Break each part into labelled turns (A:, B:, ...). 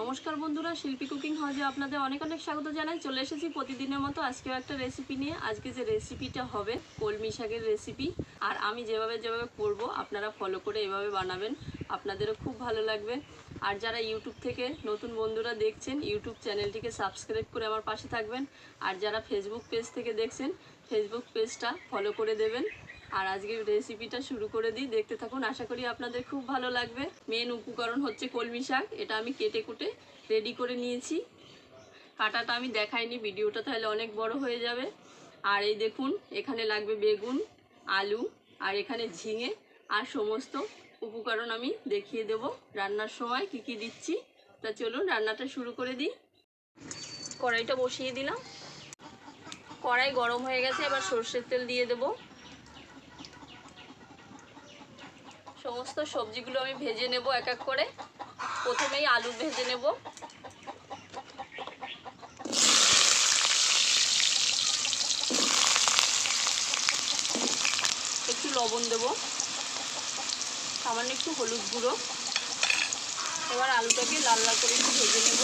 A: নমস্কার বন্ধুরা, শিল্পী কুকিং হাউজে আপনাদের অনেক অনেক স্বাগত জানাই। চলে এসেছি প্রতিদিনের মতো আজকেও একটা রেসিপি নিয়ে। আজকে যে রেসিপিটা হবে, কলমি শাকের রেসিপি আর আমি যেভাবে যেভাবে করব, আপনারা ফলো করে এভাবে বানাবেন, আপনাদেরও খুব ভালো লাগবে। আর যারা ইউটিউব থেকে নতুন বন্ধুরা দেখছেন ইউটিউব চ্যানেলটিকে সাবস্ক্রাইব করে আমার পাশে থাকবেন। আর যারা ফেসবুক পেজ থেকে দেখছেন ফেসবুক পেজটা ফলো করে দেবেন। আর আজকে রেসিপিটা শুরু করে দিই। দেখতে থাকুন, আশা করি আপনাদের খুব ভালো লাগবে। মেন উপকরণ হচ্ছে কলমি শাক। এটা আমি কেটে কুটে রেডি করে নিয়েছি। কাটাটা আমি দেখাইনি, ভিডিওটা তাহলে অনেক বড় হয়ে যাবে। আর এই দেখুন, এখানে লাগবে বেগুন, আলু, আর এখানে ঝিঙে। আর সমস্ত উপকরণ আমি দেখিয়ে দেব রান্নার সময়, কি কি দিচ্ছি। তা চলুন, রান্নাটা শুরু করে দিই। কড়াইটা বসিয়ে দিলাম। কড়াই গরম হয়ে গেছে, এবার সর্ষের তেল দিয়ে দেবো। সমস্ত সবজিগুলো আমি ভেজে নেব এক এক করে। প্রথমেই আলু ভেজে নেব। একটু লবণ দেব। সামান্য একটু হলুদ গুঁড়ো। এবার আলুটাকে লাল লাল করে একটু ভেজে নেব।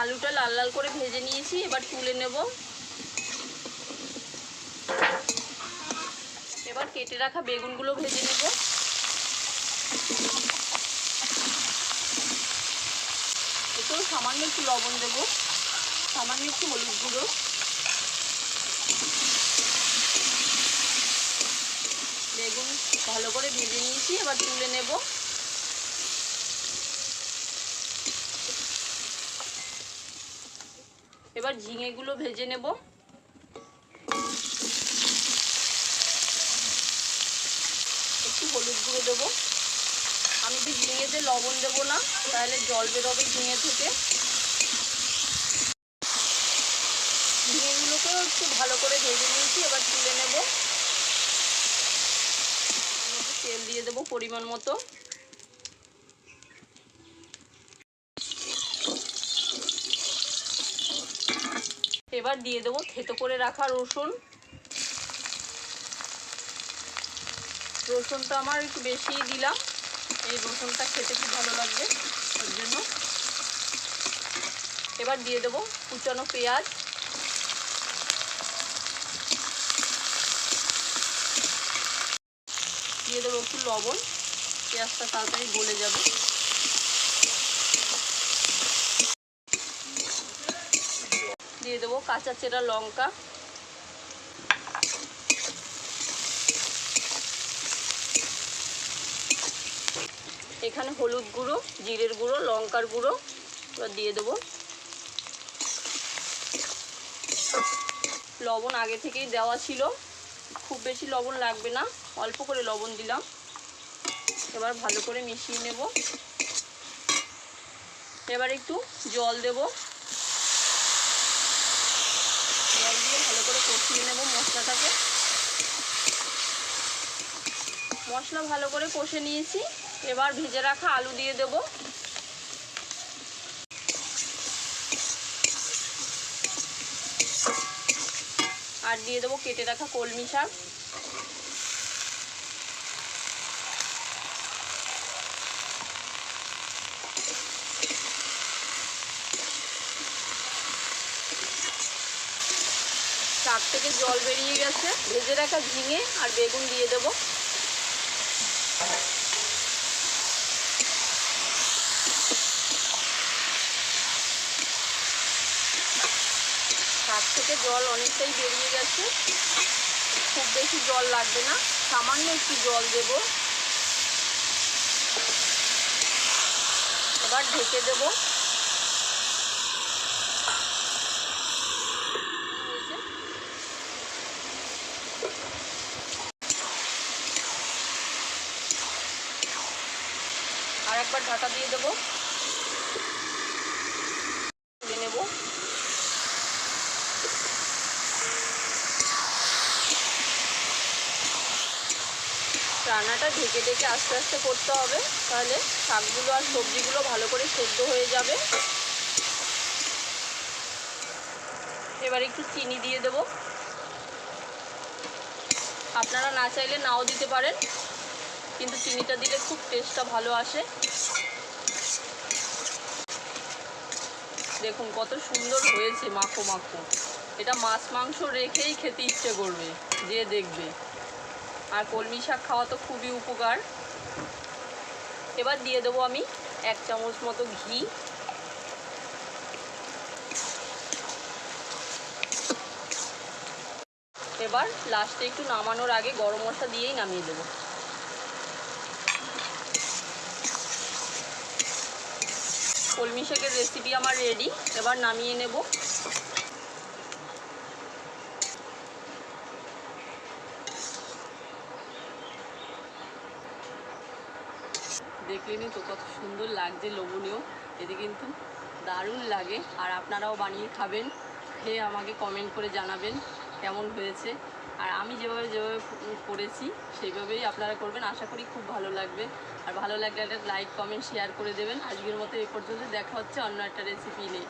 A: আলুটা লাল লাল করে ভেজে নিয়েছি, এবার তুলে নেব। এবার কেটে রাখা বেগুনগুলো ভেজে নেব। একটু সামান্য একটু লবণ দেব। সামান্য একটু হলুদ গুঁড়ো। বেগুন ভালো করে ভেজে নিয়েছি, এবার তুলে নেব। এবার ঝিঙেগুলো ভেজে নেব একটু হলুদ গুঁড়ো দেবো। আমি যে ঝিঙেতে লবণ দেবো না, তাহলে জল বেরোবে ঝিঙে থেকে। ঝিঙেগুলোকেও একটু ভালো করে ভেজে নিয়েছি, এবার তুলে নেব। তেল দিয়ে দেবো পরিমাণ মতো। এবার দিয়ে দেবো থেতো করে রাখা রসুন। রসুনটা আমার একটু বেশি দিলাম। এই রসুনটা খেতে খুব ভালো লাগবে, ওর জন্য। এবার দিয়ে দেবো কুচানো পেঁয়াজ। দিয়ে দেবো একটু লবণ, পেঁয়াজটা তাড়াতাড়ি গলে যাবে। দিয়ে দেবো কাঁচা চেরা লঙ্কা। এখানে হলুদ গুঁড়ো, জিরের গুঁড়ো, লঙ্কার গুঁড়ো এবার দিয়ে দেবো। লবণ আগে থেকেই দেওয়া ছিল। খুব বেশি লবণ লাগবে না, অল্প করে লবণ দিলাম। এবার ভালো করে মিশিয়ে নেব। এবার একটু জল দেব। জল দিয়ে ভালো করে কষিয়ে নেব মশলাটাকে। মশলা ভালো করে কষে নিয়েছি। এবার ভেজে রাখা আলু দিয়ে দেব। আর দিয়ে দেবো কেটে রাখা কলমি শাক। শাক থেকে জল বেরিয়ে গেছে। ভেজে রাখা ঝিঙে আর বেগুন দিয়ে দেবো। থেকে জল অনেকটাই বেরিয়ে গেছে। খুব বেশি জল লাগবে না। সামান্য একটু জল দেব। এবার ঢেকে দেব। আর একবার ঢাকা দিয়ে দেবো নেব রান্নাটা ঢেকে ঢেকে আস্তে আস্তে করতে হবে, তাহলে শাকগুলো আর সবজিগুলো ভালো করে সেদ্ধ হয়ে যাবে। এবার একটু চিনি দিয়ে দেব। আপনারা না চাইলে নাও দিতে পারেন, কিন্তু চিনিটা দিলে খুব টেস্টটা ভালো আসে। দেখুন, কত সুন্দর হয়েছে মাখো মাখো। এটা মাছ মাংস রেখেই খেতে ইচ্ছে করবে, যে দেখবে। আর কলমি শাক খাওয়া তো খুবই উপকার। এবার দিয়ে দেবো আমি এক চামচ মতো ঘি। এবার লাস্টে একটু নামানোর আগে গরম মশলা দিয়েই নামিয়ে দেবো। কলমি শাকের রেসিপি আমার রেডি এবার নামিয়ে নেব। দেখলেনি তো কত সুন্দর লাগছে লোবনীয় এতে কিন্তু দারুণ লাগে। আর আপনারাও বানিয়ে খাবেন, খেয়ে আমাকে কমেন্ট করে জানাবেন কেমন হয়েছে। আর আমি যেভাবে যেভাবে করেছি, সেইভাবেই আপনারা করবেন। আশা করি খুব ভালো লাগবে। আর ভালো লাগলে একটা লাইক কমেন্ট শেয়ার করে দেবেন। আজকের মতো এ পর্যন্ত দেখা হচ্ছে অন্য একটা রেসিপি নিয়ে।